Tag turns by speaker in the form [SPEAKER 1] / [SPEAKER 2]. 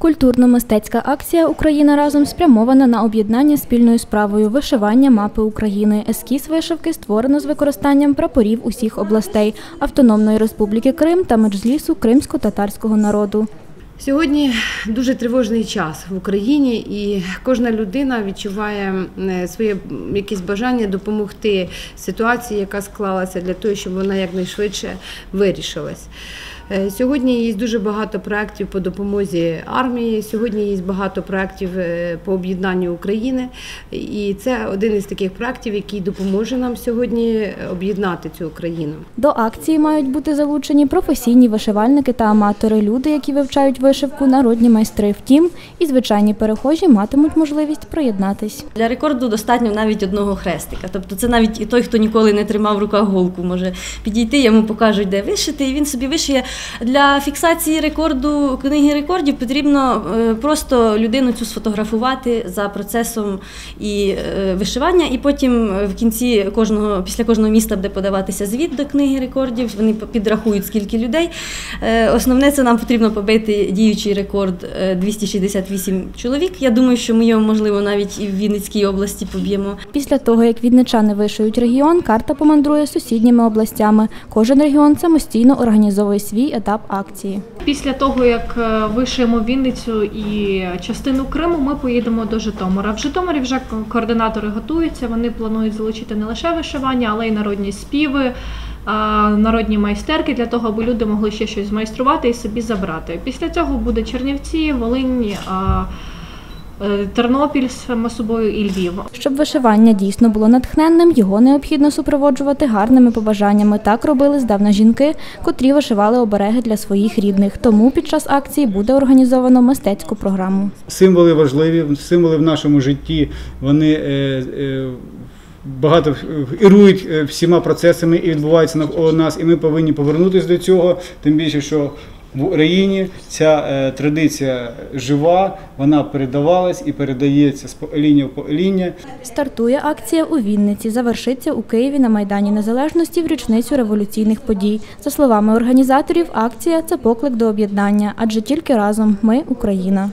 [SPEAKER 1] Культурно-мистецька акція Україна разом спрямована на об'єднання спільною справою вишивання мапи України. Ескіз вишивки створено з використанням прапорів усіх областей Автономної Республіки Крим та Меджлісу кримсько-татарського народу.
[SPEAKER 2] Сьогодні дуже тривожний час в Україні, і кожна людина відчуває своє якесь бажання допомогти ситуації, яка склалася, для того, щоб вона якнайшвидше вирішилась. Е, Сьогодні є дуже багато проєктів по допомозі армії. Сьогодні є багато проєктів е, по об'єднанню України, і це один із таких проєктів, який допоможе нам сьогодні об'єднати цю Україну.
[SPEAKER 1] До акції мають бути залучені професійні вишивальники та аматори, люди, які вивчають вишивку, народні майстри. Втім, і звичайні перехожі матимуть можливість приєднатись.
[SPEAKER 3] Для рекорду достатньо навіть одного хрестика. Тобто це навіть і той, хто ніколи не тримав в руках голку, може підійти, йому покажуть, де вишити, і він собі вишиє. Для фіксації рекорду книги рекордів потрібно е, просто людину цю сфотографувати за процесом і е, вишивання, і потім е, в кінці кожного, після кожного міста буде подаватися звіт до книги рекордів. Вони підрахують, скільки людей. Основне це нам потрібно побити діючий рекорд е, 268 чоловік. Я думаю, що ми його можливо навіть і в Вінницькій області поб'ємо.
[SPEAKER 1] Після того, як відничани вишиють регіон, карта помандрує сусідніми областями. Кожен регіон самостійно організовує свій етап акції.
[SPEAKER 4] Після того, як е, вишиємо Вінницю і частину Криму, ми поїдемо до Житомира. В Житомирі вже координатори готуються. Вони планують залучити не лише вишивання, але й народні співи, народні майстерки для того, аби люди могли ще щось змайструвати і собі забрати. Після цього буде Чернівці, Волинь. Е, Тернопіль само собою і Львів.
[SPEAKER 1] Щоб вишивання дійсно було натхненним, його необхідно супроводжувати гарними побажаннями. Так робили здавна жінки, котрі вишивали обереги для своїх рідних. Тому під час акції буде організовано мистецьку програму.
[SPEAKER 5] Символи важливі, символи в нашому житті, вони е, е, багато ірують всіма процесами і відбуваються навколо нас, і ми повинні повернутися до цього, тим більше, що в Україні ця е, традиція жива, вона передавалась і передається з покоління в покоління.
[SPEAKER 1] Стартує акція у Вінниці, завершиться у Києві на Майдані Незалежності в річницю революційних подій. За словами організаторів, акція це поклик до об'єднання, адже тільки разом ми Україна.